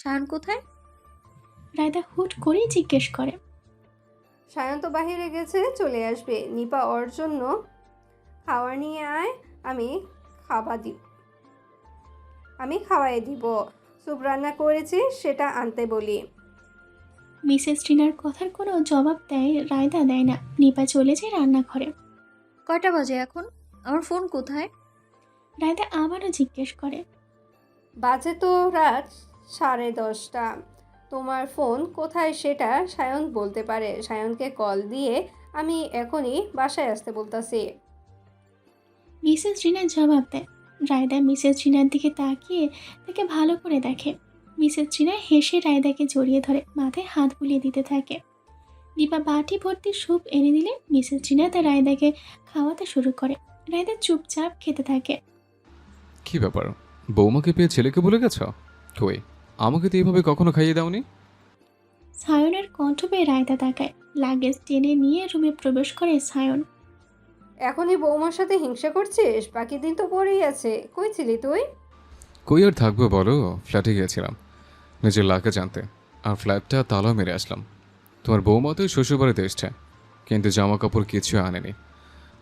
সায়ন কোথায়? রায়দা হুট করেই জিজ্ঞেস করে। সায়ন তো বাহিরে গেছে চলে আসবে। নিপা ওর জন্য খাবার নিয়ে আয় আমি খাবার দিব আমি খাওয়াই দিব। স্যুপ রান্না করেছি সেটা আনতে বলি। মিসেস ট্রিনার কথার কোনো জবাব দেয় রায়দা দেয় না। নিপা চলে যায় রান্নাঘরে। কয়টা বাজে এখন? আমার ফোন কোথায়? রায়দা আবারও জিজ্ঞেস করে। বাজে তো রাত সাড়ে দশটা। তোমার ফোন কোথায় সেটা সায়ন বলতে পারে। সায়নকে কল দিয়ে আমি এখনই বাসায় আসতে বলতাছি। মিসেস ট্রিনা জবাব দেয়। রায়দা মিসেস ট্রিনার দিকে তাকিয়ে তাকে ভালো করে দেখে। মিসেস ট্রিনা হেসে রায়দাকে জড়িয়ে ধরে মাথায় হাত বুলিয়ে দিতে থাকে। দীপা বাটি ভর্তি স্যুপ এনে দিলে মিসেস ট্রিনা তার রায়দাকে খাওয়াতে শুরু করে। রায়দা চুপচাপ খেতে থাকে। কি ব্যাপার? বৌমাকে পেয়ে ছেলেকে ভুলে গেছ? কই? আমাকে তো এইভাবে কখনো খাইয়ে দাওনি? সায়নের কণ্ঠ পেয়ে রায়দা তাকায়। লাগেজ টেনে নিয়ে রুমে প্রবেশ করে সায়ন। এখনই বৌমার সাথে হিংসা করছিস? বাকি দিন তো পড়েই আছে। কই ছিলি তুই? কই আর থাকব বলো? ফ্ল্যাটে গিয়েছিলাম। নিজের লাকে জানতে। আর ফ্ল্যাটটা তালা মেরে আসলাম। তোমার বৌমা তো শ্বশুরবাড়িতে এসছে। কিন্তু জামা কাপড় কিছু আনেনি।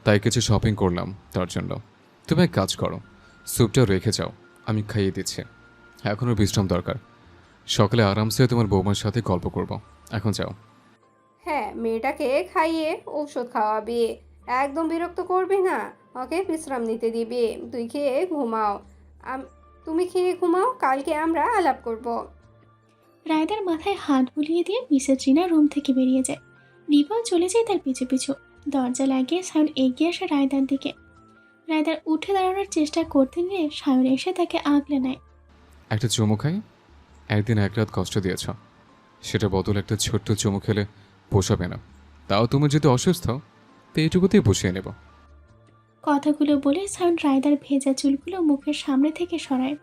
তাই কিছু শপিং করলাম তার জন্য। তুমি এক কাজ করো। স্যুপটা রেখে যাও। আমি খাইয়ে দিচ্ছি। এখনও বিশ্রাম দরকার। সকালে আরামসে তোমার বৌমার সাথে গল্প করব। এখন যাও। হ্যাঁ মেয়েটাকে খাইয়ে ঔষধ খাওয়াবি। একদম বিরক্ত করবি না। ওকে বিশ্রাম নিতে দিবি। তুই খেয়ে ঘুমাও। আম- তুমি খেয়ে ঘুমাও কালকে আমরা আলাপ করব। রায়দার মাথায় হাত বুলিয়ে দিয়ে মিসেস রিনা রুম থেকে বেরিয়ে যায়। দীপাও চলে যায় তার পিছু পিছু। দরজা লাগিয়ে সায়ন এগিয়ে আসে রায়দার দিকে। রায়দার উঠে দাঁড়ানোর চেষ্টা করতে নিয়ে সায়ন এসে তাকে আগলে নেয়। একটা চুমু খাই একদিন এক রাত কষ্ট দিয়েছ। সেটা বদল একটা ছোট্ট চুমু খেলে পোষাবে না। তাও তুমি যদি অসুস্থ তো এইটুকুতেই বসিয়ে নেব। কথাগুলো বলে সায়ন রায়দার ভেজা চুলগুলো মুখের সামনে থেকে সরায়।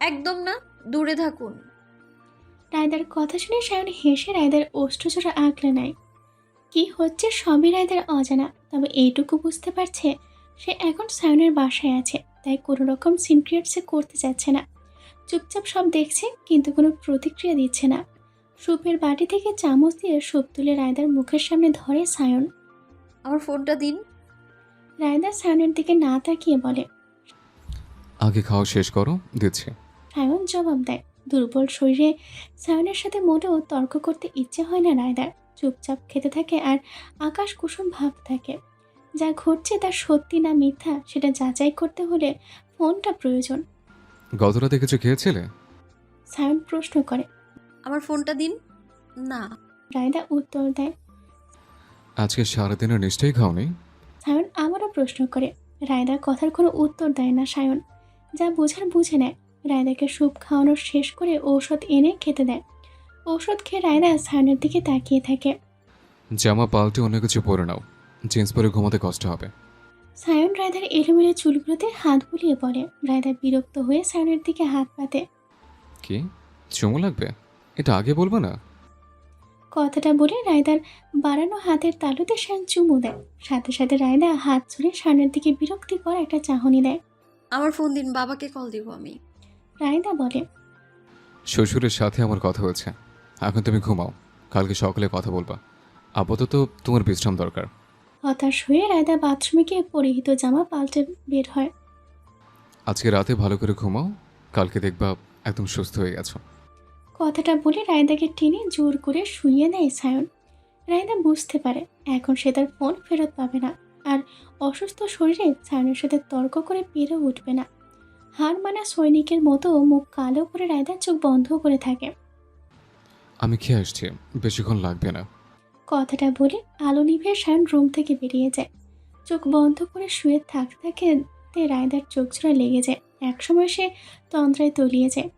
একদম না দূরে থাকুন। রায়দার কথা শুনে সায়ন হেসে রায়দার ওষ্ঠজোড়া আঁকলে নেয়। কি হচ্ছে সবই রায়দার অজানা তবে এইটুকু বুঝতে পারছে সে এখন সায়নের বাসায় আছে তাই কোনো রকম সিনক্রিয়েট সে করতে চাচ্ছে না। চুপচাপ সব দেখছে কিন্তু কোনো প্রতিক্রিয়া দিচ্ছে না। স্যুপের বাটি থেকে চামচ দিয়ে স্যুপ তুলে রায়দার মুখের সামনে ধরে সায়ন। আমার ফোনটা দিন। রায়দা সায়নের দিকে না তাকিয়ে বলে আগে খাওয়া শেষ করো দিচ্ছি। সায়ন জবাব দেয়। দুর্বল শরীরে সায়নের সাথে মোটেও তর্ক করতে ইচ্ছে হয় না রায়দার। চুপচাপ খেতে থাকে আর আকাশ কুসুম ভাব থাকে। যা ঘটছে তা সত্যি না মিথ্যা সেটা যাচাই করতে হলে ফোনটা প্রয়োজন। গত রাতে কিছু খেয়েছিলে? সায়ন প্রশ্ন করে। আমার ফোনটা দিন। না। রায়দা উত্তর দেয়। আজকে সারাদিনের নিশ্চয়ই খাওনি? সায়ন আবারও প্রশ্ন করে। রায়দার কথার কোনো উত্তর দেয় না সায়ন। যা বোঝার বুঝে নেয়। রায়দাকে স্যুপ খাওয়ানো শেষ করে ঔষধ এনে খেতে দেয়। ঔষধ খেয়ে রায়দা সায়নের দিকে তাকিয়ে থাকে। জামা পাল্টে অন্য কিছু পরে নাও। জিন্স পরে ঘুমাতে কষ্ট হবে। সায়ন রায়দার এলোমেলো চুলগুলোতে হাত বুলিয়ে পড়ে রায়দা বিরক্ত হয়ে সায়নের দিকে হাত পাতে কি? চুমু লাগবে? এটা আগে বলব না? কথাটা বলে রায়দার বাড়ানো হাতের তালুতে সায়ন চুমু দেয়। সাথে সাথে রায়দা হাত ছুড়ে সায়নের দিকে বিরক্তিকর একটা চাহনি দেয়। আমার ফোন দিন বাবাকে কল দিব আমি। রায়দা বলে শ্বশুরের সাথে আমার কথা হয়েছে। এখন তুমি ঘুমাও কালকে সকালে কথা বলবা। আপাতত তোমার বিশ্রাম দরকার। হতাশ হয়ে রায়দা বাথরুমে গিয়ে পরিহিত জামা পাল্টে বের হয়। আজকে রাতে ভালো করে ঘুমাও কালকে দেখবা একদম সুস্থ হয়ে গেছো। কথাটা বলে রায়দাকে টেনে জোর করে শুইয়ে নেয় সায়ন। রায়দা বুঝতে পারে এখন সে তার ফোন ফেরত পাবে না আর অসুস্থ শরীরে সায়নের সাথে তর্ক করে পেরে উঠবে না। হার মানা সৈনিকের মতো মুখ কালো করে রায়দা চোখ বন্ধ করে থাকে। আমি খেয়ে আসছি বেশিক্ষণ লাগবে না। কথাটা বলে আলো নিভে সায়ন রুম থেকে বেরিয়ে যায়। চোখ বন্ধ করে শুয়ে থাকতে থাকতে রায়দার চোখ ছোড়া লেগে যায়। একসময় সে তন্দ্রায় তলিয়ে যায়।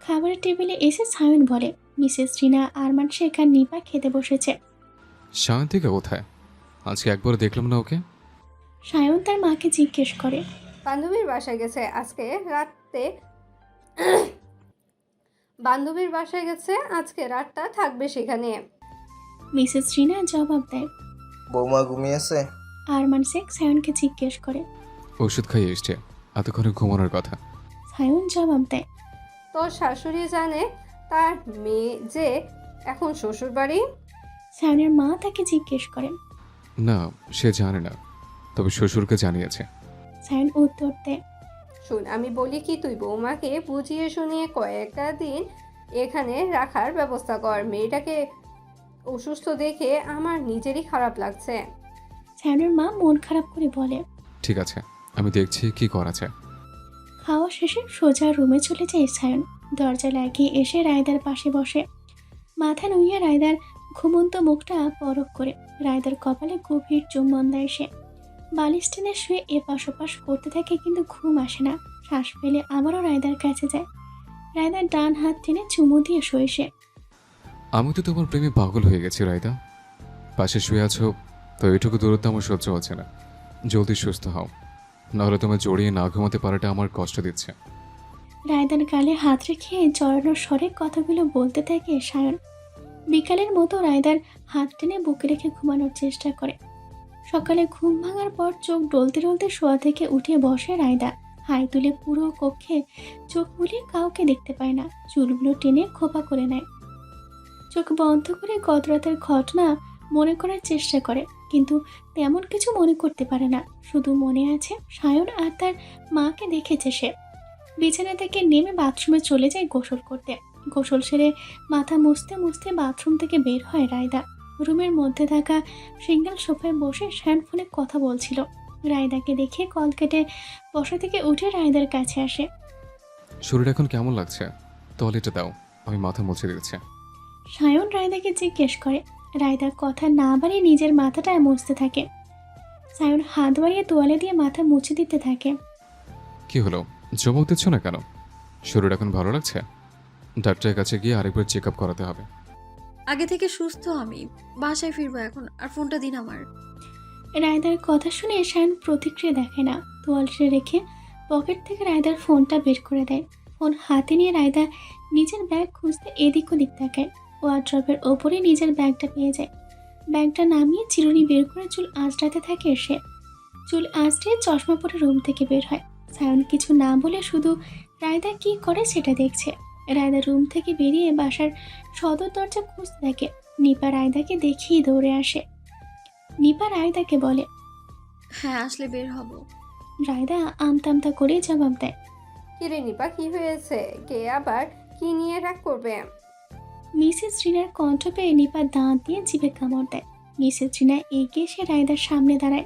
খাবারের টেবিলে এসে সায়ন বলে মিসেস রিনা আরমান শেখ আর নিপা খেতে বসেছে। শান্তিকা কোথায়? আজকে একবার দেখলাম না ওকে। সায়ন তার মাকে জিজ্ঞেস করে বান্ধবীর বাসায় গেছে আজকে রাতে। বান্ধবীর বাসায় গেছে আজকে রাতটা থাকবে সেখানে। মিসেস রিনা জবাব দেয়। বৌমা ঘুমিয়েছে আরমান শেখ সায়নকে জিজ্ঞেস করে। ওষুধ খাইয়ে এসছে এতক্ষণে ঘুমানোর কথা। সায়ন জবাব দেয়। তোর শাশুড়ি জানে তার মেয়ে যে এখন শ্বশুর বাড়ি সায়নের মা তাকে জিজ্ঞেস করেন না সে জানে না তবে শ্বশুরকে জানিয়েছে। সায়ন উত্তর দেয়। শুন আমি বলি কি তুই বৌমাকে বুঝিয়ে শুনিয়ে কয়েকটা দিন এখানে রাখার ব্যবস্থা কর। মেয়েটাকে অসুস্থ দেখে আমার নিজেরই খারাপ লাগছে। সায়নের মা মন খারাপ করে বলে ঠিক আছে আমি দেখছি কি করা যায়। খাওয়া শেষে সোজা রুমে চলে যায় সায়ন দরজা লাগিয়ে এসে রায়দার পাশে বসে। মাথা নুইয়ে রায়দার ঘুমন্ত মুখটা পরক করে রায়দার কপালে গভীর চুম্বন দেয় সে। বালিশ টেনে শুয়ে এপাশ ওপাশ করতে থাকে কিন্তু ঘুম আসে না। শ্বাস ফেলে আবারও রায়দার কাছে যায়। রায়দার ডান হাত টেনে চুমু দিয়ে শুয়ে সে। আমি তো তোমার প্রেমে পাগল হয়ে গেছি রায়দা পাশে শুয়ে আছো, তো এইটুকু দূরত্ব আমার সহ্য হচ্ছে না। জলদি সুস্থ হও। নাহলে তোমার জড়িয়ে না ঘুমাতে পারাটা আমার কষ্ট দিচ্ছে। রায়দার গালে হাত রেখে জড়ানোর স্বরে কথাগুলো বলতে থাকে সায়ন। বিকালের মতো রায়দার হাত টেনে বুকে রেখে ঘুমানোর চেষ্টা করে। সকালে ঘুম ভাঙার পর চোখ ডলতে ডলতে শোয়া থেকে উঠে বসে রায়দা হাই তুলে পুরো কক্ষে চোখ বুলিয়ে কাউকে দেখতে পায় না। চুলগুলো টেনে খোপা করে নেয়। চোখ বন্ধ করে গত রাতের ঘটনা মনে করার চেষ্টা করে, কিন্তু তেমন কিছু মনে করতে পারে না। শুধু মনে আছে সায়ন আর তার মাকে দেখেছে সে। বিছানা থেকে নেমে বাথরুমে চলে যায় গোসল করতে। গোসল সেরে মাথা মুছতে মুছতে বাথরুম থেকে বের হয় রায়দা। রুমের মধ্যে থাকা সিঙ্গেল সোফায় বসে শ্যান ফোনে কথা বলছিল। রায়দাকে দেখে কল কেটে বসা থেকে উঠে রায়দার কাছে আসে। শরীর এখন কেমন লাগছে? টয়লেটে দাও, আমি মাথা মুছে দিচ্ছি। সায়ন রায়দাকে জিজ্ঞেস করে রায়দা কথা না বাড়িয়ে নিজের মাথাটা মুছতে থাকে। সায়ন হাত বাড়িয়ে তোয়ালে দিয়ে মাথা মুছে দিতে থাকে। কি হলো? চমক দিচ্ছ না কেন? শরীর এখন ভালো লাগছে? ডাক্তারের কাছে গিয়ে আরেকবার চেক আপ করাতে হবে। আগে থেকে সুস্থ আমি। বাসায় ফিরবো এখন। আর ফোনটা দিন আমার। রায়দার কথা শুনে সায়ন প্রতিক্রিয়া দেখে না। তোয়ালটা রেখে পকেট থেকে রায়দার ফোনটা বের করে দেয়। ফোন হাতে নিয়ে রায়দা নিজের ব্যাগ খুঁজতে এদিক ওদিক তাকায়। ওয়ার্ড্রপের ওপরে নিজের ব্যাগটা পেয়ে যায়। ব্যাগটা নামিয়ে চিরুনি বের করে চুল আঁচড়াতে থাকে সে। চুল আঁচড়ে চশমা পরে রুম থেকে বের হয়। সায়ন কিছু না বলে শুধু রায়দা কি করে সেটা দেখছে? রায়দা রুম থেকে বেরিয়ে বাসার সদর দরজা খুঁজতে থাকে। নিপা রায়দাকে দেখিয়ে দৌড়ে আসে। নিপা রায়দাকে বলে হ্যাঁ আসলে বের হব। রায়দা আমতামতা করে জবাব দেয় কিরে নিপা কি হয়েছে? কে আবার? কি নিয়ে রাগ করবে? মিসেস রিনার কণ্ঠ পেয়ে নিপা দাঁত দিয়ে জিভে কামড় দেয়। মিসেস রিনা এগিয়ে এসে রায়দার সামনে দাঁড়ায়।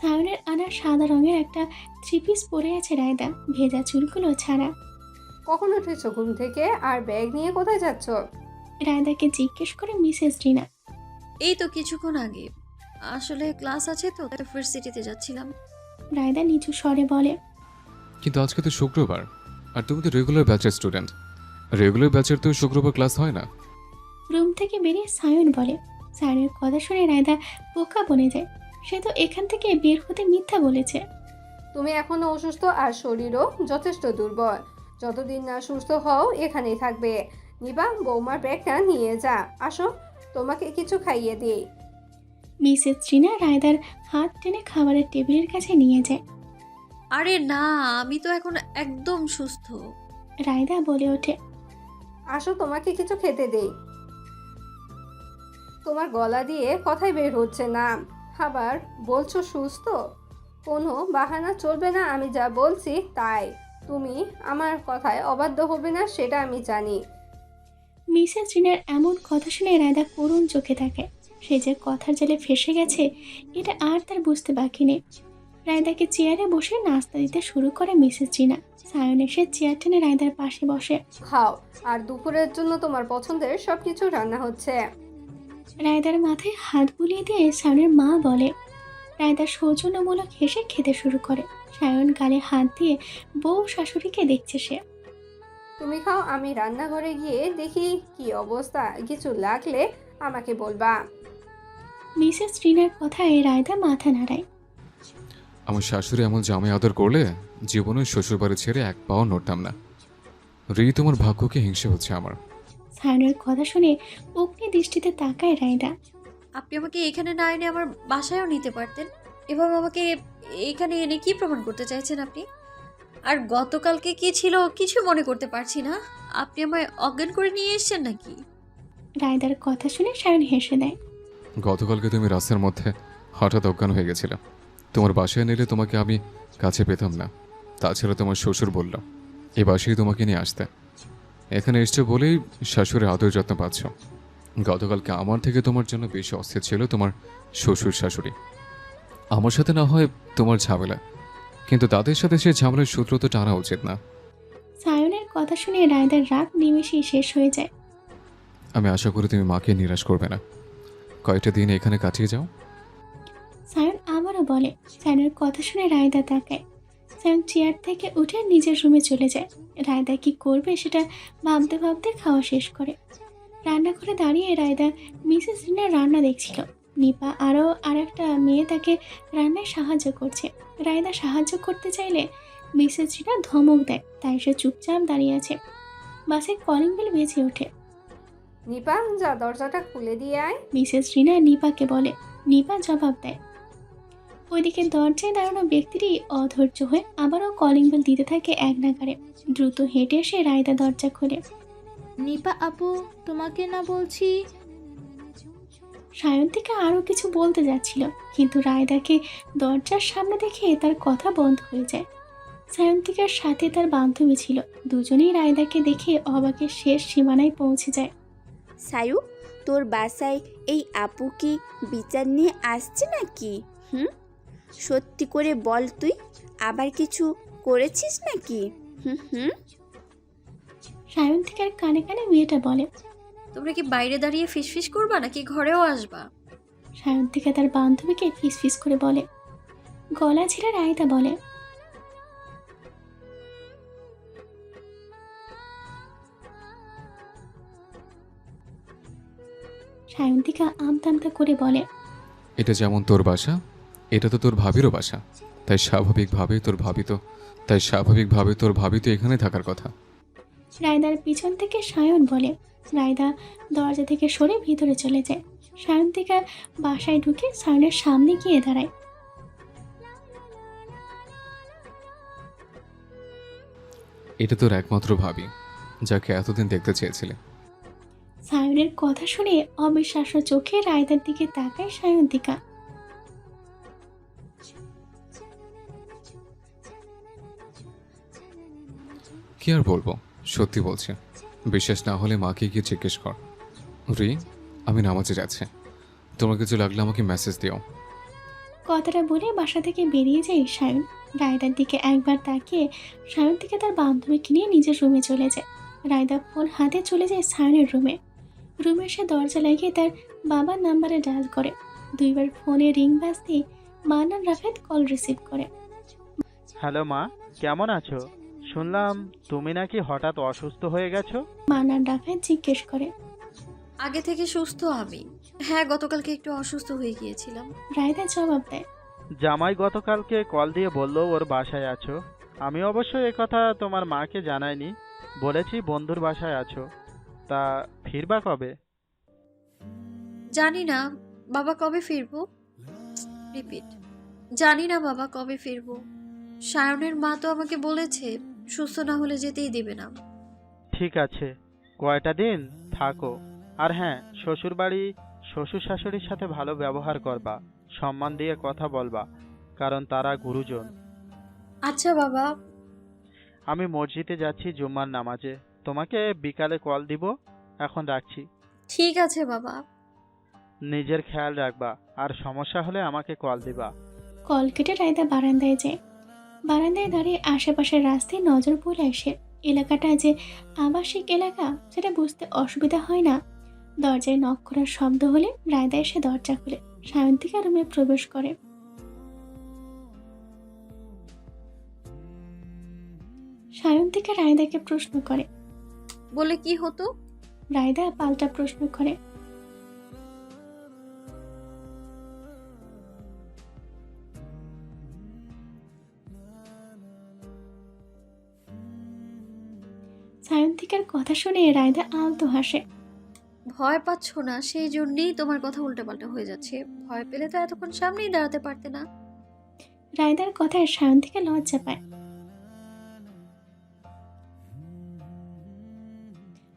সায়নের আনা সাদা রঙের একটা থ্রি পিস পরে আছে রায়দা ভেজা চুলগুলো ছাড়া। কখন উঠেছো ঘুম থেকে? আর ব্যাগ নিয়ে কোথায় যাচ্ছ? রায়দাকে জিজ্ঞেস করে মিসেস রিনা। এই তো কিছুক্ষণ আগে। আসলে ক্লাস আছে তো ইউনিভার্সিটিতে যাচ্ছিলাম। রায়দা নিচু স্বরে বলে কিন্তু আজকে তো শুক্রবার আর তুমি তো রেগুলার ব্যাচের স্টুডেন্ট রেগুলার ব্যাচের তো শুক্রবার ক্লাস হয় না। রুম থেকে বেরিয়ে সায়ন বলে। সায়নের কথা শুনে রায়দা বোকা বনে যায়। সে তো এখান থেকে বের হতে মিথ্যা বলেছে। তুমি এখনও অসুস্থ আর শরীরও যথেষ্ট দুর্বল। যতদিন না সুস্থ হও এখানেই থাকবে। নিবা বৌমার ব্যাগটা নিয়ে যা। আসো তোমাকে কিছু খাইয়ে দিই। মিসেস রিনা রায়দার হাত টেনে খাবারের টেবিলের কাছে নিয়ে যায়। আরে না আমি তো এখন একদম সুস্থ। রায়দা বলে ওঠে। আসো, তোমাকে কিছু খেতে দেই। তোমার গলা দিয়ে কথাই বের হচ্ছে না। আবার, বলছো সুস্থ? কোনো বাহানা চলবে না, আমি যা বলছি তাই। তুমি আমার কথায় অবাধ্য হবে না, সেটা আমি জানি। মিসেস রিনার এমন কথা শুনে রায়দা করুণ চোখে থাকে সে যে কথার জালে ফেসে গেছে, এটা আর তার বুঝতে বাকি নেই। রায়দাকে চেয়ারে বসে নাস্তা দিতে শুরু করে মিসেস রিনা সায়ন এসে চেয়ার টেনে রায়দার পাশে বসে। খাও আর দুপুরের জন্য তোমার পছন্দের সব কিছু রান্না হচ্ছে। রায়দার মাথায় হাত বুলিয়ে দিয়ে সায়নের মা বলে রায়দা সৌজন্যমূলক হেসে খেতে শুরু করে। সায়ন গালে হাত দিয়ে বউ শাশুড়িকে দেখছে সে। তুমি খাও আমি রান্নাঘরে গিয়ে দেখি কি অবস্থা কিছু লাগলে আমাকে বলবা। মিসেস রিনার কথায় রায়দা মাথা নাড়ায়। আমার শাশুড়ি এমন জামাই আদর করলে জীবনে শ্বশুরবাড়ি ছেড়ে এক পাও নড়তাম না। রি তোমার ভাগ্যকে হিংসে হচ্ছে আমার। সায়নের কথা শুনে অগ্নি দৃষ্টিতে তাকায় রায়দা। আপনি আমাকে এখানে না এনে আমার বাসায়ও নিতে পারতেন? এভাবে আমাকে এখানে এনে কি প্রমাণ করতে চাইছেন আপনি? আর গতকালকে কি ছিল কিছু মনে করতে পারছি না। আপনি আমায় অজ্ঞান করে নিয়ে এসেছেন নাকি? রায়দার কথা শুনে সায়ন হেসে দেয়। গতকালকে তুমি রাস্তার মধ্যে হঠাৎ অজ্ঞান হয়ে গেছিলে। তোমার বাসায় নিলে তোমাকে আমি কাছে পেতাম না। তাছাড়া তোমার শ্বশুর বলল এ বাসায় তোমাকে নিয়ে আসতে। এখানে এসছে বলেই শাশুড়ি আদর যত্ন পাচ্ছ। গতকালকে আমার থেকে তোমার জন্য বেশি অস্থির ছিল তোমার শ্বশুর শাশুড়ি। আমার সাথে না হয় তোমার ঝামেলা কিন্তু তাদের সাথে সে ঝামেলার সূত্র তো টানা উচিত না। সায়নের কথা শুনে রায়দার রাগ নিমেষেই শেষ হয়ে যায়। আমি আশা করি তুমি মাকে নিরাশ করবে না। কয়েকটা দিন এখানে কাটিয়ে যাও। সায়ন আবারও বলে সায়নের কথা শুনে রায়দা তাকায়। সায়ন চেয়ার থেকে উঠে নিজের রুমে চলে যায়। রায়দা কি করবে সেটা ভাবতে ভাবতে খাওয়া শেষ করে। রান্নাঘরে দাঁড়িয়ে রায়দা মিসেস রিনার রান্না দেখছিল। নিপা আরও আর একটা মেয়ে তাকে রান্নায় সাহায্য করছে। রায়দা সাহায্য করতে চাইলে মিসেস রিনা ধমক দেয় তাই সে চুপচাপ দাঁড়িয়ে আছে। বাসে কলিং বেল বেজে ওঠে। নিপা যা দরজাটা খুলে দিয়ে আয়। মিসেস রিনা নিপাকে বলে। নিপা জবাব দেয় ওইদিকে দরজায় দাঁড়ানো ব্যক্তিটি অধৈর্য হয়ে আবারও কলিং বেল দিতে থাকে এক নাগারে। দ্রুত হেঁটে এসে রায়দা দরজা খোলে। নিপা আপু তোমাকে না বলছি? সায়ন্তিকা আরও কিছু বলতে যাচ্ছিল কিন্তু রায়দাকে দরজার সামনে দেখে তার কথা বন্ধ হয়ে যায়। সায়ন্তিকার সাথে তার বান্ধবী ছিল দুজনেই রায়দাকে দেখে অবাকের শেষ সীমানায় পৌঁছে যায়। সায়ু তোর বাসায় এই আপু কি বিচার নিয়ে আসছে নাকি? হুম? সত্যি করে বল তুই আবার কিছু করেছিস নাকি? হুম হুম। সায়ন্তিকার কানে কানে মেয়েটা বলে তোমরা কি বাইরে দাঁড়িয়ে ফিসফিস করবা নাকি ঘরেও আসবা? সায়ন্তিকা তার বান্ধবীকে ফিস ফিস করে বলে গলা ছেড়ে রায়তা বলে সায়ন্তিকা আমতা আমতা করে বলে এটা যেমন তোর বাসা এটা তো তোর ভাবিরও বাসা। তাই স্বাভাবিকভাবে তোর ভাবি তো তাই স্বাভাবিকভাবে তোর ভাবি তো এখানে থাকার কথা। রায়দার পিছন থেকে সায়ন বলে। রায়দা দরজা থেকে সরে ভিতরে চলে যায়। সায়ন্তিকা বাসায় ঢুকে সায়নের সামনে গিয়ে দাঁড়ায়। এটা তোর একমাত্র ভাবি যাকে এতদিন দেখতে চেয়েছিলে। সায়নের কথা শুনে অবিশ্বাস্য চোখে রায়দার দিকে তাকায় সায়ন্তিকা কি আর বলব? সত্যি বলছি। বিশ্বাস না হলে মাকে গিয়ে জিজ্ঞেস কর। রি আমি নামাজে যাচ্ছি। তোমার কিছু লাগলে আমাকে মেসেজ দিও। কথাটা বলে বাসা থেকে বেরিয়ে যায় সায়ন। রায়দার দিকে একবার তাকিয়ে সায়ন থেকে তার বান্ধবীকে নিয়ে নিজের রুমে চলে যায়। রায়দা ফোন হাতে চলে যায় সায়নের রুমে রুমে এসে দরজা লাগিয়ে তার বাবার নাম্বারে ডায়াল করে। দুইবার ফোনে রিং বাজতে মান্নান রাফেদ কল রিসিভ করে। হ্যালো মা কেমন আছো? শুনলাম তুমি নাকি হঠাৎ অসুস্থ হয়ে গেছো? মান্নান রাফেদ জিজ্ঞেস করে। আগে থেকে সুস্থ আমি। হ্যাঁ গতকালকে একটু অসুস্থ হয়ে গিয়েছিলাম। রায়দা জবাব দেয়। জামাই গতকালকে কল দিয়ে বলল ওর বাসায় আছো। আমি অবশ্য কথা তোমার মাকে জানাইনি বলেছি বন্ধুর বাসায় আছো। তা ফিরবা কবে? জানি না বাবা কবে ফিরবো? রিপিট। জানি না বাবা কবে ফিরবো। সায়নের মা তো আমাকে বলেছে সুস্থ না হলে যেতেই দেবে না। ঠিক আছে কয়টা দিন? থাকো। আর হ্যাঁ শ্বশুর বাড়ি শ্বশুর শাশুড়ির সাথে ভালো ব্যবহার করবা সম্মান দিয়ে কথা বলবা কারণ তারা গুরুজন। আচ্ছা বাবা। আমি মসজিদে যাচ্ছি জুম্মার নামাজে। তোমাকে বিকালে কল দিব এখন রাখছি। ঠিক আছে বাবা। নিজের খেয়াল রাখবা আর সমস্যা হলে আমাকে কল দিবা। কল কেটে রায়দা বারান্দায় যায়। বারান্দায় দাঁড়িয়ে আশেপাশের রাস্তায় নজর পড়ে আসে। এলাকাটা যে আবাসিক এলাকা সেটা বুঝতে অসুবিধা হয় না। দরজায় নক করার শব্দ হলে রায়দা এসে দরজা খুলে সায়ন্তিকা রুমে প্রবেশ করে। সায়ন্তিকা রায়দাকে প্রশ্ন করে বলে কি হতো? রায়দা পাল্টা প্রশ্ন করে সায়ন্তিকার কথা শুনে রায়দা আলতো হাসে। ভয় পাচ্ছ না সেই জন্যেই তোমার কথা উল্টোপাল্টা হয়ে যাচ্ছে। ভয় পেলে তো এতক্ষণ সামনেই দাঁড়াতে পারতে না। রায়দার কথায় সায়ন্তিকা লজ্জা পায়।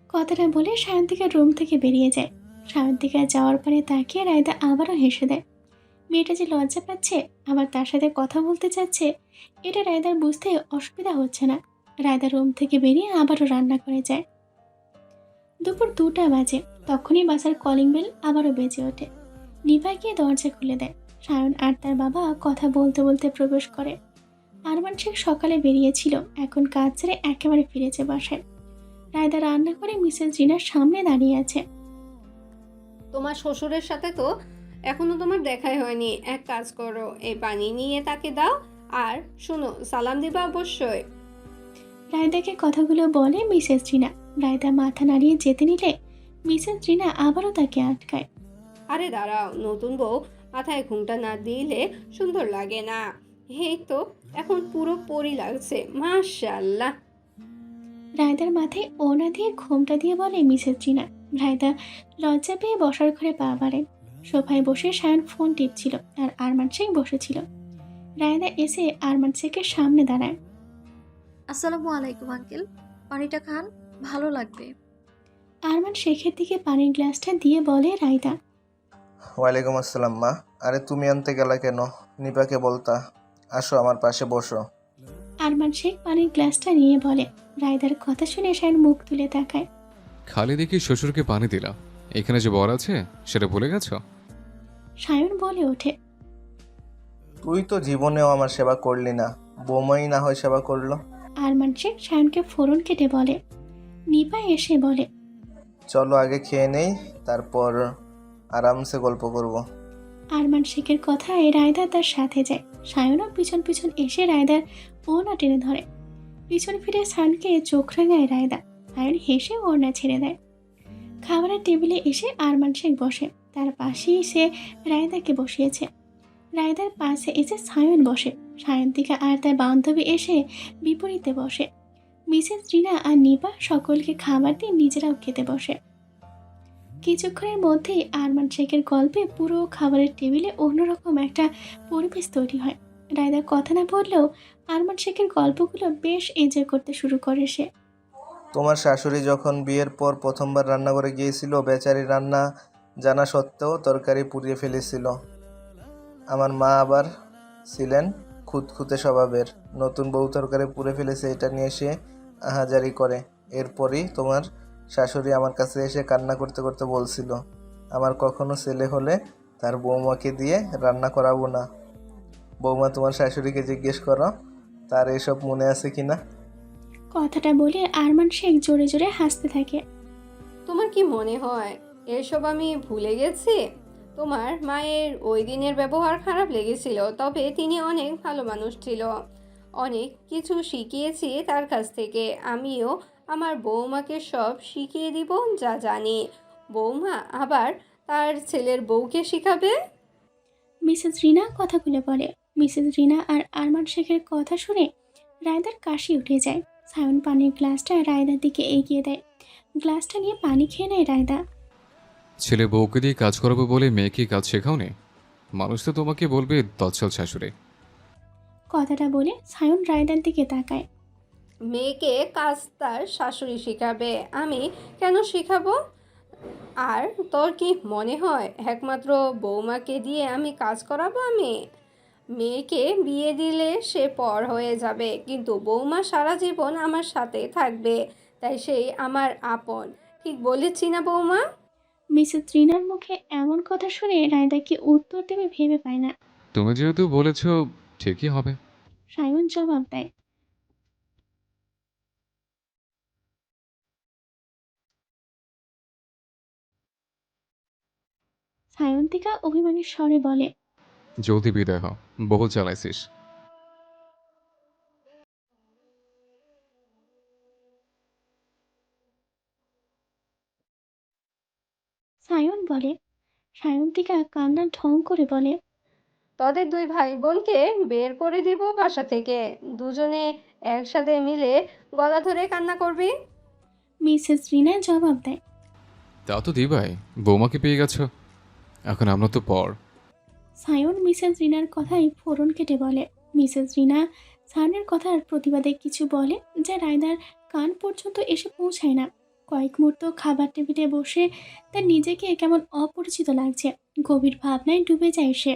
কথাটা বলে সায়ন্তিকা রুম থেকে বেরিয়ে যায়। সায়ন্তিকা যাওয়ার পরে তাকিয়ে রায়দা আবারও হেসে দেয়। মেয়েটা যে লজ্জা পাচ্ছে আবার তার সাথে কথা বলতে চাচ্ছে এটা রায়দার বুঝতে অসুবিধা হচ্ছে না। রায়দা রুম থেকে বেরিয়ে আবারও রান্না করে যায়। দুপুর দুটা বাজে, তখনই বাসার কলিং বেল আবারও বেজে ওঠে। নিভা গিয়ে দরজা খুলে দেয়। সায়ন আর তার বাবা কথা বলতে বলতে প্রবেশ করে। আরমান শেখ সকালে বেরিয়েছিল, এখন কাজ ছেড়ে একেবারে ফিরেছে বাসায়। রায়দা রান্না করে মিসেস জিনার সামনে দাঁড়িয়ে আছে। তোমার শ্বশুরের সাথে তো এখনও তোমার দেখাই হয়নি। এক কাজ করো, এই পানি নিয়ে তাকে দাও। আর শোনো, সালাম দিবা অবশ্যই। রায়দাকে কথাগুলো বলে মিসেস জিনা রায়দা মাথা নাড়িয়ে যেতে নিলে মিসেস জিনা আবারও তাকে আটকায়। আরে দাঁড়াও নতুন বউ মাথায় ঘুমটা না দিলে সুন্দর লাগে না। এই তো এখন পুরো পরি লাগছে মাশাল্লাহ রায়দার মাথায় ওনা দিয়ে ঘোমটা দিয়ে বলে মিসেস জিনা রায়দা লজ্জা পেয়ে বসার ঘরে পা বাড়ে সোফায় বসে সায়ন ফোন টিপছিল আর আরমান শেখ বসেছিল। রায়দা এসে আরমান শেখের সামনে দাঁড়ায়। আসসালামু আলাইকুম আঙ্কেল। পানিটা খান ভালো লাগবে। আরমান শেখের দিকে পানির গ্লাসটা দিয়ে বলে রাইদা ওয়ালাইকুম আসসালাম মা। আরে তুমি আনতে গেলা কেন? নিপাকে বলতা। আসো আমার পাশে বসো। আরমান শেখ পানির গ্লাসটা নিয়ে বলে রায়দার কথা শুনে সায়ন মুখ তুলে তাকায়। খালি দেখি শ্বশুরকে পানি দিলাম এখানে যে বর আছে সেটা ভুলে গেছো? সায়ন বলে ওঠে তুই তো জীবনেও আমার সেবা করলি না। বৌমাই না হয় সেবা করল। আরমান শেখ সায়নকে ফোরন কেটে বলে। নিপা এসে বলে চলো আগে খেয়ে নেই তারপর আরামসে গল্প করব। আরমান শেখের কথায় রায়দা তার সাথে যায়। সায়নও পিছন পিছন এসে রায়দার ওড়না টেনে ধরে। পিছন ফিরে সায়নকে চোখ রাঙায় রায়দা। সায়ন হেসে ওড়না ছেড়ে দেয়। খাবারের টেবিলে এসে আরমান শেখ বসে। তার পাশেই সে রায়দাকে বসিয়েছে। রায়দার পাশে এসে সায়ন বসে। সায়ন্তিকা আর তার বান্ধবী এসে বিপরীতে বসে। মিসেস রিনা আর নিপা সকলকে খাবার দিয়ে নিজেরাও খেতে বসে। কিছুক্ষণের মধ্যেই আরমান শেখের গল্পে পুরো খাবারের টেবিলে অন্যরকম একটা পরিবেশ তৈরি হয়। রায়দা কথা না বললেও আরমান শেখের গল্পগুলো বেশ এনজয় করতে শুরু করে সে। তোমার শাশুড়ি যখন বিয়ের পর প্রথমবার রান্না করে গিয়েছিল, বেচারি রান্না জানা সত্ত্বেও তরকারি পুড়িয়ে ফেলেছিল। আমার মা আবার ছিলেন খুঁতখুঁতে স্বভাবের। নতুন বউ তরকারি পুড়ে ফেলেছে এটা নিয়ে সে আহাজারি করে। এরপরই তোমার শাশুড়ি আমার কাছে এসে কান্না করতে করতে বলছিল আমার কখনো ছেলে হলে তার বৌমাকে দিয়ে রান্না করাবো না। বৌমা তোমার শাশুড়িকে জিজ্ঞেস করো তার এসব মনে আছে কিনা কথাটা বলে আরমান শেখ জোরে জোরে হাসতে থাকে। তোমার কি মনে হয় এসব আমি ভুলে গেছি? তোমার মায়ের ওই দিনের ব্যবহার খারাপ লেগেছিল, তবে তিনি অনেক ভালো মানুষ ছিল। অনেক কিছু শিখিয়েছি তার কাছ থেকে। আমিও আমার বৌমাকে সব শিখিয়ে দিব, যা জানি। বৌমা, আবার তার ছেলের বউকে শিখাবে? মিসেস রিনা কথাগুলো বলে। মিসেস রিনা আর আরমান শেখের কথা শুনে রায়দার কাশি উঠে যায়। সায়ন পানির গ্লাসটা রায়দার দিকে এগিয়ে দেয়। গ্লাসটা নিয়ে পানি খেয়ে নেয় রায়দা। ছেলে বউকে দিয়ে কাজ করাবো বলে মেয়েকে কাজ শেখাওনি? মানুষ তো তোমাকে বলবে তৎসল শাশুড়ি কথাটা বলে সায়ন রায়দার দিকে তাকায়। মেয়েকে কাজ তার শাশুড়ি শিখাবে আমি কেন শিখাবো? আর তোর কি মনে হয় একমাত্র বৌমাকে দিয়ে আমি কাজ করাবো আমি? মেয়েকে বিয়ে দিলে সে পর হয়ে যাবে কিন্তু বৌমা সারা জীবন আমার সাথে থাকবে তাই সেই আমার আপন। ঠিক বলেছি না বৌমা? মিসেস রিনার মুখে এমন কথা শুনে রায়দা কি উত্তর দেবে ভেবে পায় না। তুমি যেহেতু বলেছ ঠিকই হবে। সায়ন জবাব দেয়। সায়ন্তিকা অভিমানী স্বরে বলে জলদি বিদায় হ বহু চালাইছিস সায়ন বলে। সায়ন্তিকা কান্না ঢং করে বলে তোদের দুই ভাই বোনকে বের করে দিব বাসা থেকে। দুজনে একসাথে মিলে গলা ধরে কান্না করবি? মিসেস রিনা জবাব দেয় তা তো দিবাই বৌমাকে পেয়ে গেছো। এখন আমরা তো পর। সায়ন মিসেস রিনার কথাই ফোরন কেটে বলে মিসেস রিনা সায়নের কথার প্রতিবাদে কিছু বলে যা রায়দার কান পর্যন্ত এসে পৌঁছায় না। কয়েক মুহূর্ত খাবার টেবিলে বসে তার নিজেকে কেমন অপরিচিত লাগছে। গভীর ভাবনায় ডুবে যায় সে।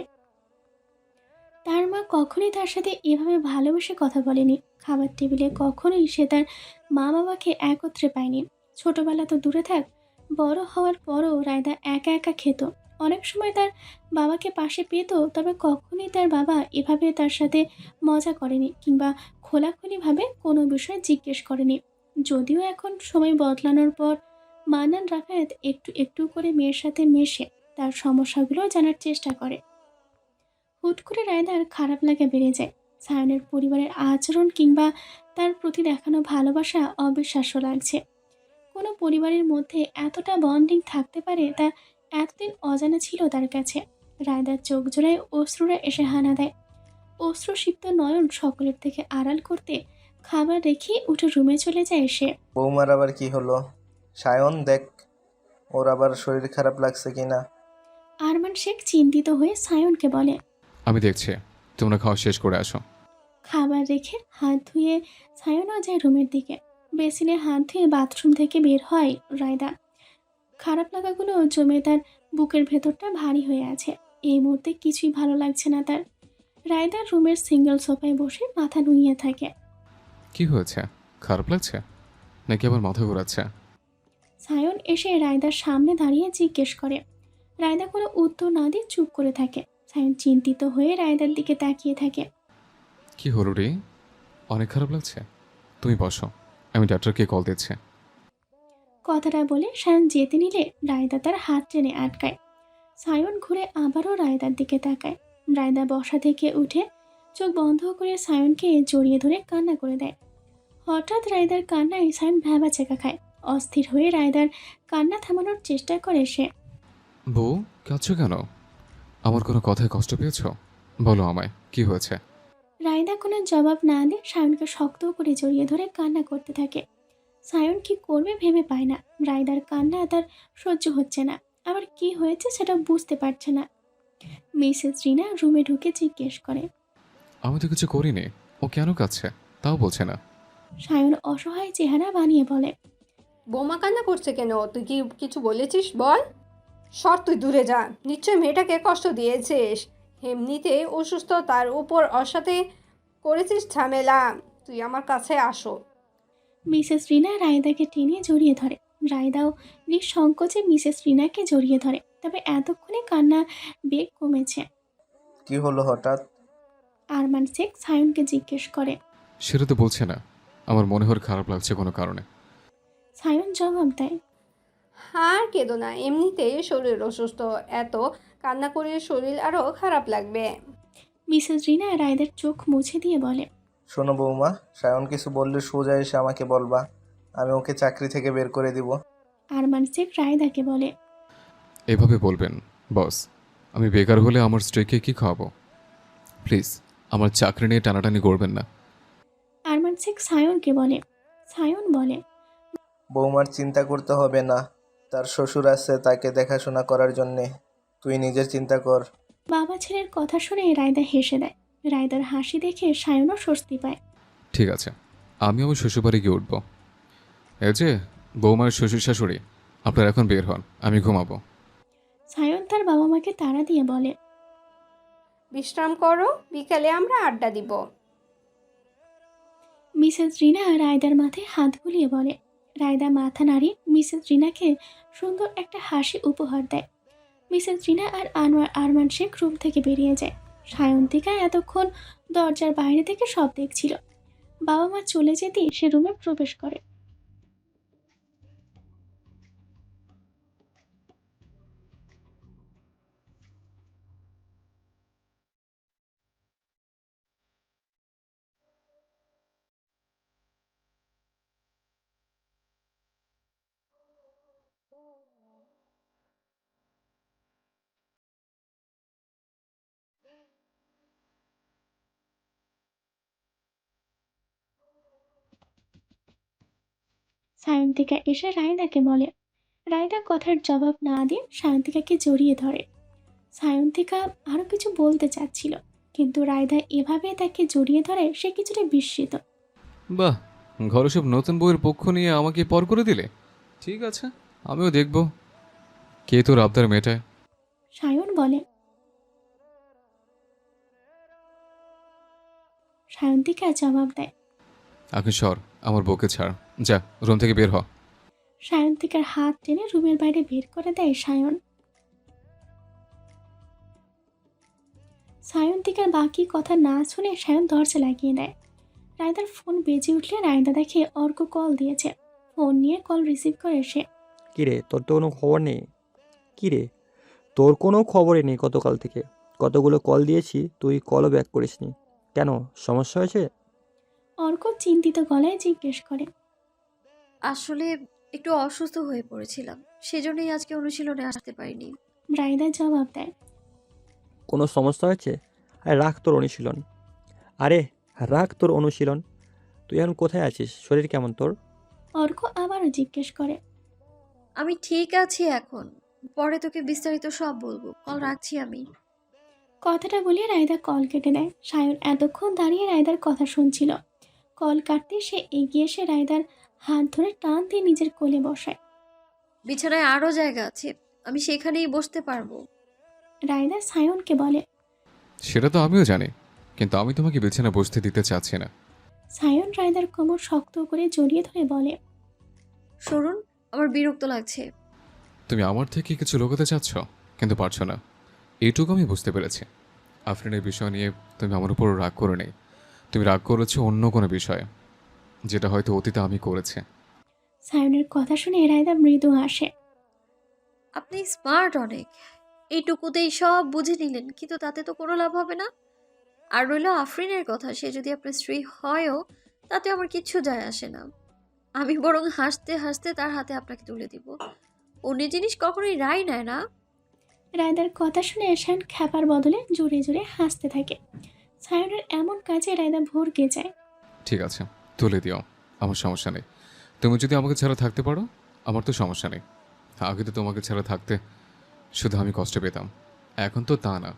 তার মা কখনোই তার সাথে এভাবে ভালোবেসে কথা বলেনি। খাবার টেবিলে কখনোই সে তার মা বাবাকে একত্রে পায়নি। ছোটবেলা তো দূরে থাক, বড় হওয়ার পরও রায়দা একা একা খেত। অনেক সময় তার বাবাকে পাশে পেত, তবে কখনোই তার বাবা এভাবে তার সাথে মজা করেনি কিংবা খোলাখুলিভাবে কোনো বিষয় জিজ্ঞেস করেনি। যদিও এখন সময় বদলানোর পর মানান রাফায়েত একটু একটু করে মেয়ের সাথে মেশে তার সমস্যাগুলো জানার চেষ্টা করে। হুট করে রায়দার খারাপ লাগা বেড়ে যায়। সায়নের পরিবারের আচরণ কিংবা তার প্রতি দেখানো ভালোবাসা অবিশ্বাস্য লাগছে। কোনো পরিবারের মধ্যে এতটা বন্ডিং থাকতে পারে তা এতদিন অজানা ছিল তার কাছে। রায়দার চোখ জোড়ায় অশ্রুরা এসে হানা দেয়। অশ্রুসিক্ত নয়ন সকলের থেকে আড়াল করতে খাবার রেখে উঠে রুমে চলে যায় সে। বৌমার আবার কি হলো? সায়ন দেখ ওর আবার শরীর খারাপ লাগছে কি না আরমান শেখ চিন্তিত হয়ে সায়নকে বলে আমি দেখছি তোমরা খাওয়া শেষ করে আসো। খাবার রেখে হাত ধুয়ে সায়নও যায় রুমের দিকে। বেসিনে হাত ধুয়ে বাথরুম থেকে বের হয় রায়দা। খারাপ লাগাগুলো জমে তার বুকের ভেতরটা ভারী হয়ে আছে। এই মুহূর্তে কিছুই ভালো লাগছে না তার। রায়দার রুমের সিঙ্গেল সোফায় বসে মাথা নুইয়ে থাকে। কি হয়েছে? খারাপ লাগছে? নাকি আবার মাথা ঘোরাচ্ছে? সায়ন এসে রায়দার সামনে দাঁড়িয়ে জিজ্ঞেস করে। রায়দা কোনো উত্তর না দিয়ে চুপ করে থাকে। সায়ন চিন্তিত হয়ে রায়দার দিকে তাকিয়ে থাকে। কি হলো রে? অনেক খারাপ লাগছে? তুমি বসো। আমি ডাক্তারকে কল দিচ্ছি। কথাটা বলে সায়ন যেতে নিলে রায়দা তার হাত টেনে আটকায়। সায়ন ঘুরে আবারও রায়দার দিকে তাকায়। রায়দা বসা থেকে উঠে চোখ বন্ধ করে সায়নকে জড়িয়ে ধরে কান্না করে দেয়। হঠাৎ রায়দার কান্নায় সায়ন ভ্যাবা চেকা খায়। অস্থির হয়ে রায়দার কান্না থামানোর চেষ্টা করে সে। বউ কাঁদছো কেন? আমার কোনো কথায় কষ্ট পেয়েছ? বলো আমায় কি হয়েছে? রায়দা কোনো জবাব না দিয়ে সায়নকে শক্ত করে জড়িয়ে ধরে কান্না করতে থাকে। সায়ন কি করবে ভেবে পায় না। রায়দার কান্না তার সহ্য হচ্ছে না। আবার কি হয়েছে সেটা বুঝতে পারছে না। মিসেস রিনা রুমে ঢুকে জিজ্ঞেস করে। আমি তো কিছু করিনি। ও কেন কাঁদছে? তাও বলছে না। সায়ন অসহায় চেহারা বানিয়ে বলে বোমা কান্না করছে কেন? তুই কি কিছু বলেছিস বল? সর তুই দূরে যা। নিশ্চয় মেয়েটাকে কষ্ট দিয়েছিস। এমনিতে অসুস্থ তার উপর ওর সাথে করেছিস ঝামেলা। তুই আমার কাছে আসো। মিসেস রিনা রায়দাকে টেনে জড়িয়ে ধরে। রায়দাও নিঃসংকোচে মিসেস রিনাকে জড়িয়ে ধরে। তবে এতক্ষণে কান্না বেগ কমেছে। কি হলো হঠাৎ? আরমান শেখ সায়নকে জিজ্ঞেস করে সেটা তো বলছে না। আমার মনে হয় খারাপ লাগছে কোনো কারণে। সায়ন জবাব দেয়। আর কেঁদো না এমনিতে শরীর অসুস্থ এত কান্না করে শরীর আরও খারাপ লাগবে। মিসেস রিনা রায়দের চোখ মুছে দিয়ে বলে শোনো বৌমা সায়ন কিছু বললে সোজা এসে আমাকে বলবা আমি ওকে চাকরি থেকে বের করে দিব। আরমান শেখ রায়দাকে বলে এভাবে বলবেন বস আমি বেকার হলে আমার স্ত্রীকে কি খাওয়াবো? প্লিজ আমার চাকরি নিয়ে টানাটানি করবেন না। শেখ সায়নকে বলে। সায়ন বলে বৌমার চিন্তা করতে হবে না তার শ্বশুর আছে তাকে দেখাশোনা করার জন্যে। তুই নিজের চিন্তা কর। বাবা ছেলের কথা শুনে রায়দা হেসে দেয়। রায়দার হাসি দেখে সায়নও স্বস্তি পায়। ঠিক আছে আমি আমার শ্বশুরবাড়ি গিয়ে উঠবো। এই যে বৌমার শ্বশুর শাশুড়ি আপনারা এখন বের হন আমি ঘুমাবো। সায়ন তার বাবা মাকে তাড়া দিয়ে বলে বিশ্রাম করো বিকালে আমরা আড্ডা দিব। মিসেস রিনা রায়দার মাথায় হাত বুলিয়ে বলে। রায়দা মাথা নাড়ি মিসেস রিনাকে সুন্দর একটা হাসি উপহার দেয়। মিসেস রিনা আর আনোয়ার আরমান শেখ রুম থেকে বেরিয়ে যায়। সায়ন্তিকা এতক্ষণ দরজার বাইরে থেকে সব দেখছিল। বাবা মা চলে যেতেই সে রুমে প্রবেশ করে। সায়ন্তিকা এসে রায়দাকে বলে। রায়দা কথার জবাব না দিয়ে সায়ন্তিকাকে জড়িয়ে ধরে। সায়ন্তিকা আরও কিছু বলতে চাচ্ছিল কিন্তু রায়দা এভাবে তাকে জড়িয়ে ধরে সে কিছুটা বিস্মিত। বাহ ঘরে সব নতুন বউয়ের পক্ষ নিয়ে আমাকে পর করে দিলে? ঠিক আছে আমিও দেখব। কে তোর আবদার মেটায়? সায়ন বলে। সায়ন্তিকা জবাব দেয়। এখন সর আমার বউকে ছাড়। যা রুম থেকে বের হ। সায়ন্তিকার হাত টেনে রুমের বাইরে বের করে দেয় সায়ন। সায়ন সায়ন্তিকার বাকি কথা না শুনে সায়ন দরজা লাগিয়ে দেয় রায়দার ফোন বেজে উঠলে রায়দা দেখে অর্ক কল দিয়েছে। ফোন নিয়ে কল রিসিভ করে সে। কিরে তোর তো কোনো খবর নেই? কিরে তোর কোনো খবরই নেই গতকাল থেকে? কতগুলো কল দিয়েছি তুই কলও ব্যাক করিসনি। কেন সমস্যা হয়েছে? অর্ক চিন্তিত গলায় জিজ্ঞেস করে। আসলে একটু অসুস্থ হয়ে পড়েছিলাম। সেজন্যই আজকে অনুশীলনে আসতে পারিনি। রায়দা জবাব দেয়। কোনো সমস্যা হয়েছে? আরে রাখ তোর অনুশীলন। আরে রাখ তোর অনুশীলন। তুই এখন কোথায় আছিস? শরীর কেমন তোর? অর্ক আবারও জিজ্ঞেস করে। আমি ঠিক আছি এখন। পরে তোকে বিস্তারিত সব বলব। কল রাখছি আমি। কথাটা বলে রায়দা কল কেটে দেয় সায়ন এতক্ষণ দাঁড়িয়ে রায়দার কথা শুনছিল। কল কাটতে সে এগিয়ে এসে রায়দার হাত ধরে টান দিয়ে নিজের কোলে বসায়। বিছানায় আরও জায়গা আছে আমি সেখানেই বসতে পারব। রায়দা সায়নকে বলে সেটা তো আমিও জানি কিন্তু আমি তোমাকে বিছানা বসতে দিতে চাচ্ছি না। সায়ন রায়দার কোমর শক্ত করে জড়িয়ে ধরে বলে সরুন আমার বিরক্ত লাগছে। তুমি আমার থেকে কিছু লুকোতে চাচ্ছ? কিন্তু পারছ না। এইটুকু আমি বুঝতে পেরেছি। আফরিনের বিষয় নিয়ে তুমি আমার উপর রাগ করে নেই তুমি রাগ করেছ অন্য কোনো বিষয়ে। যেটা হয়তো অতীতে আমি করেছি। সায়নের কথা শুনে রায়দা মৃদু হাসে। আপনি স্মার্ট অনেক। এইটুকুতেই সব বুঝে নিলেন কিন্তু তাতে তো কোনো লাভ হবে না। আর রইল আফরিনের কথা সে যদি আপনার স্ত্রী হয়ও তাতে আমার কিচ্ছু যায় আসে না। আমি বরং হাসতে হাসতে তার হাতে আপনাকে তুলে দিব। অন্য জিনিস কখনোই রায় নেয় না। রায়দার কথা শুনে সায়ন খ্যাপার বদলে জোরে জোরে হাসতে থাকে। সায়নের এমন কাজে রায়দা ভরকে যায় ঠিক আছে। তুলে দিও, আমার সমস্যা নেই। তুমি যদি আমাকে ছাড়া থাকতে পারো, আমার তো সমস্যা নেই। আগে তো তোমাকে ছাড়া থাকতে শুধু আমি কষ্ট পেতাম। এখন তো তা না,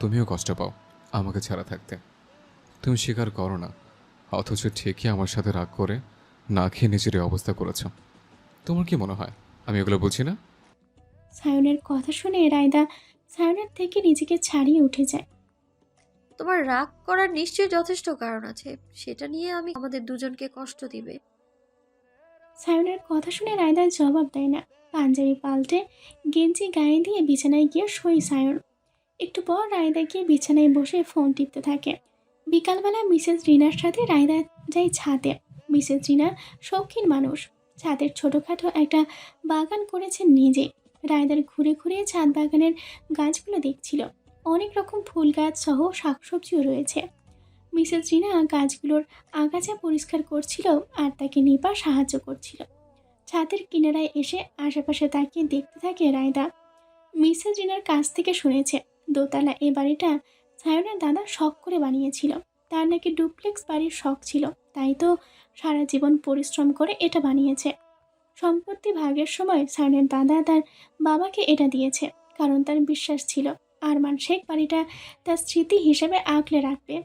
তুমিও কষ্ট পাও আমাকে ছাড়া থাকতে। তুমি স্বীকার করো না, অথচ ঠিকই আমার সাথে রাগ করে না খেয়ে নিজের অবস্থা করেছ। তোমার কি মনে হয়? আমি এগুলো বুঝি না? সায়নের কথা শুনে রায়দা সায়নের থেকে নিজেকে ছাড়িয়ে উঠে যায়। তোমার রাগ করার নিশ্চয়ই যথেষ্ট কারণ আছে। সেটা নিয়ে আমি আমাদের দুজনকে কষ্ট দিবে। সায়নের কথা শুনে রায়দার জবাব দেয় না। পাঞ্জাবি পাল্টে গেঞ্জি গায়ে দিয়ে বিছানায় গিয়ে শোয় সায়ন। একটু পর রায়দা গিয়ে বিছানায় বসে ফোন টিপতে থাকে। বিকালবেলা মিসেস রিনার সাথে রায়দা যায় ছাদে। মিসেস রিনা শৌখিন মানুষ। ছাদের ছোটোখাটো একটা বাগান করেছেন নিজে। রায়দার ঘুরে ঘুরে ছাদ বাগানের গাছগুলো দেখছিল। অনেক রকম ফুল গাছ সহ শাকসবজিও রয়েছে। মিসেস রিনা গাছগুলোর আগাছা পরিষ্কার করছিল আর তাকে নিপা সাহায্য করছিল। ছাদের কিনারায় এসে আশেপাশে তাকিয়ে দেখতে থাকে রায়দা। মিসেস রিনার কাছ থেকে শুনেছে, দোতলা এ বাড়িটা সায়নের দাদা শখ করে বানিয়েছিল। তার নাকি ডুপ্লেক্স বাড়ির শখ ছিল, তাই তো সারা জীবন পরিশ্রম করে এটা বানিয়েছে। সম্পত্তি ভাগের সময় সায়নের দাদা তার বাবাকে এটা দিয়েছে, কারণ তার বিশ্বাস ছিল। আরমান শেখ বাড়িটা তার স্মৃতি হিসেবে আঁকলে রাখবে।